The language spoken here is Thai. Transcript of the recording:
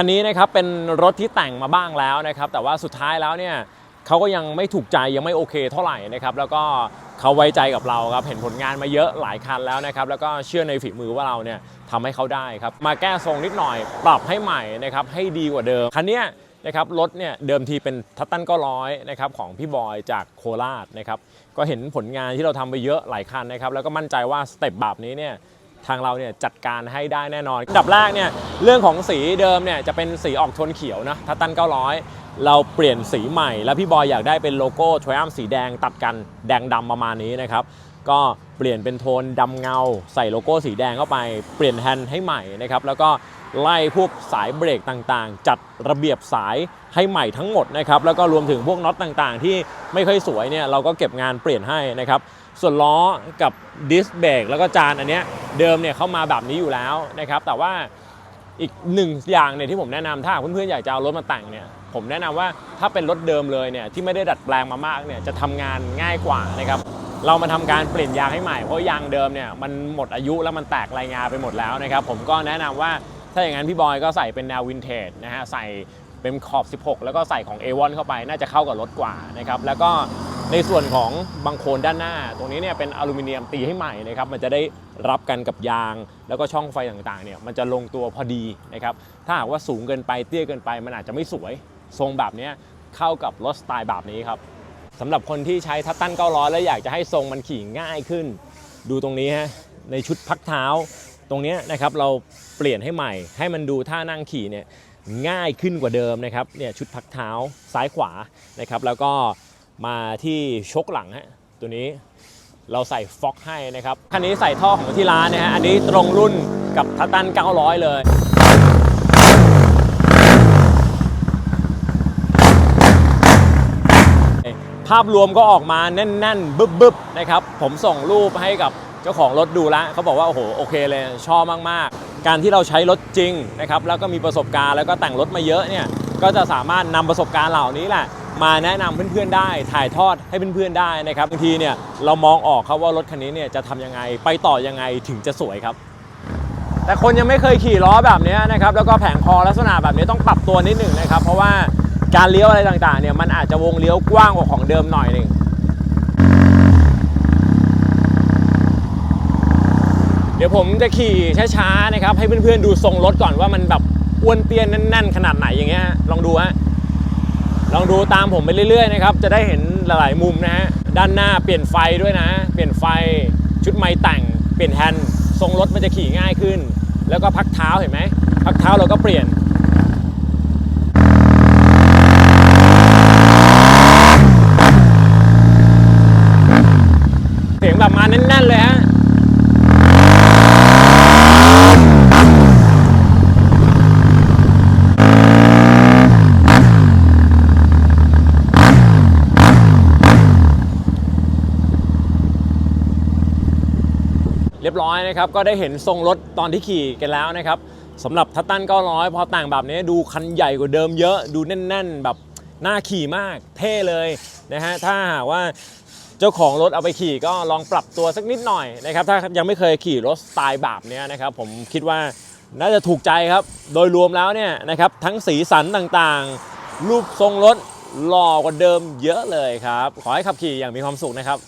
คันนี้นะครับเป็นรถที่แต่งมาบ้างแล้วนะครับแต่ว่าสุดท้ายแล้วเนี่ยเขาก็ยังไม่ถูกใจยังไม่โอเคเท่าไหร่นะครับแล้วก็เขาไว้ใจกับเราครับเห็นผลงานมาเยอะหลายคันแล้วนะครับแล้วก็เชื่อในฝีมือว่าเราเนี่ยทำให้เขาได้ครับมาแก้ทรงนิดหน่อยปรับให้ใหม่นะครับให้ดีกว่าเดิมคันนี้นะครับรถเนี่ยเดิมทีเป็นทัตตันก็ร้อยนะครับของพี่บอยจากโคราชนะครับก็เห็นผลงานที่เราทำไปเยอะหลายคันนะครับแล้วก็มั่นใจว่าสเต็ปแบบนี้เนี่ย ทางเราเนี่ยจัดการให้ได้แน่นอนอันดับแรกเนี่ยเรื่องของสีเดิมเนี่ยจะเป็นสีออกโทนเขียวนะทัตตัน900 เราเปลี่ยนสีใหม่ แล้วพี่บอยอยากได้เป็นโลโก้ Triumph สีแดงตัดกันแดงดำประมาณนี้นะครับ ก็เปลี่ยนเป็นโทนดำเงา ใส่โลโก้สีแดงเข้าไปเปลี่ยนแฮนด์ให้ใหม่นะครับแล้วก็ไล่พวกสายเบรกต่างๆ จัดระเบียบสายให้ใหม่ทั้งหมดนะครับแล้วก็รวมถึงพวกน็อตต่างๆ ที่ไม่ค่อยสวยเนี่ยเราก็เก็บงานเปลี่ยนให้นะครับส่วนล้อกับดิสเบรกแล้วก็จานอันเนี้ยเดิมเนี่ยเข้ามาแบบนี้อยู่แล้วนะครับแต่ว่าอีกหนึ่งอย่างเนี่ยที่ผมแนะนำถ้าเพื่อนๆอยากจะเอารถมาแต่งเนี่ย ผมแนะนำว่าถ้าเป็นรถเดิมเลยเนี่ยที่ไม่ได้ดัดแปลงมามากเนี่ยจะทำงานง่ายกว่านะครับเรามาทำการเปลี่ยนยางให้ใหม่เพราะยางเดิมเนี่ยมันหมดอายุแล้วมันแตกลายงาไปหมดแล้วนะครับผมก็แนะนำว่าถ้าอย่างนั้นพี่บอยก็ใส่เป็นแนววินเทจนะฮะใส่เป็นขอบ 16 แล้วก็ใส่ของ A1 เข้าไปน่าจะเข้ากับรถกว่านะครับแล้วก็ในส่วนของบังโคลนด้านหน้า ตรงนี้เนี่ยเป็นอลูมิเนียมตีให้ใหม่นะครับมันจะได้รับกันกับยาง แล้วก็ช่องไฟต่างๆเนี่ยมันจะลงตัวพอดีนะครับถ้าหากว่าสูงเกินไปเตี้ยเกินไปมันอาจจะไม่สวย ทรงแบบนี้เข้ากับรถสไตล์แบบนี้ครับสำหรับคนที่ใช้ทัตตัน900 แล้วอยากจะให้ทรงมันขี่ง่ายขึ้น ดูตรงนี้ฮะในชุดพักเท้าตรงเนี้ยนะครับเราเปลี่ยนให้ใหม่ ให้มันดูท่านั่งขี่เนี่ยง่ายขึ้นกว่าเดิมนะครับเนี่ยชุดพักเท้าซ้ายขวานะครับแล้วก็มาที่ชกหลังฮะตัวนี้เราใส่ฟ็อกให้นะครับคันนี้ใส่ท่อของที่ร้านนะฮะอันนี้ตรงรุ่นกับทัตตัน900 เลย ภาพรวมก็ออกมาแน่นๆ บึบๆนะครับ ผมส่งรูปให้กับเจ้าของรถดูแล้วเขาบอกว่าโอ้โหโอเคเลยชอบมากๆ การที่เราใช้รถจริงนะครับแล้วก็มีประสบการณ์แล้วก็แต่งรถมาเยอะเนี่ยก็จะสามารถนำประสบการณ์เหล่านี้แหละมาแนะนำเพื่อนๆได้ ถ่ายทอดให้เพื่อนๆได้นะครับบางทีเนี่ยเรามองออกครับว่ารถคันนี้เนี่ยจะทำยังไงไปต่อยังไงถึงจะสวยครับ แต่คนยังไม่เคยขี่ล้อแบบนี้นะครับแล้วก็แผงคอลักษณะแบบนี้ต้องปรับตัวนิดหนึ่งนะครับ เพราะว่า การเลี้ยวอะไรต่างๆเนี่ยมันอาจจะวงเลี้ยวกว้างกว่าของเดิมหน่อยหนึ่งเดี๋ยวผมจะขี่ช้าๆนะครับให้เพื่อนๆดูทรงรถก่อนว่ามันแบบอ้วนเตี้ยนแน่นๆ ขนาดไหนอย่างเงี้ยลองดูฮะลองดูตามผมไปเรื่อยๆนะครับจะได้เห็นหลายๆมุมนะฮะด้านหน้าเปลี่ยนไฟด้วยนะ เปลี่ยนไฟชุดไม้แต่ง เปลี่ยนแฮนด์ทรงรถมันจะขี่ง่ายขึ้น แล้วก็พักเท้าเห็นไหมพักเท้าเราก็เปลี่ยน เสียงแบบมาแน่นๆเลยฮะ เรียบร้อยนะครับก็ได้เห็นทรงรถตอนที่ขี่กันแล้วนะครับสำหรับทัตตัน900 พอต่างแบบนี้ดูคันใหญ่กว่าเดิมเยอะดูแน่น ๆ แบบน่าขี่มากเท่เลยนะฮะถ้าหากว่าเจ้าของรถเอาไปขี่ก็ลองปรับตัวสักนิดหน่อยนะครับถ้ายังไม่เคยขี่รถสไตล์แบบนี้นะครับผมคิดว่าน่าจะถูกใจครับ โดยรวมแล้วเนี่ยนะครับทั้งสีสันต่างๆ รูปทรงรถหล่อกว่าเดิมเยอะเลยครับ ขอให้ขับขี่อย่างมีความสุขนะครับ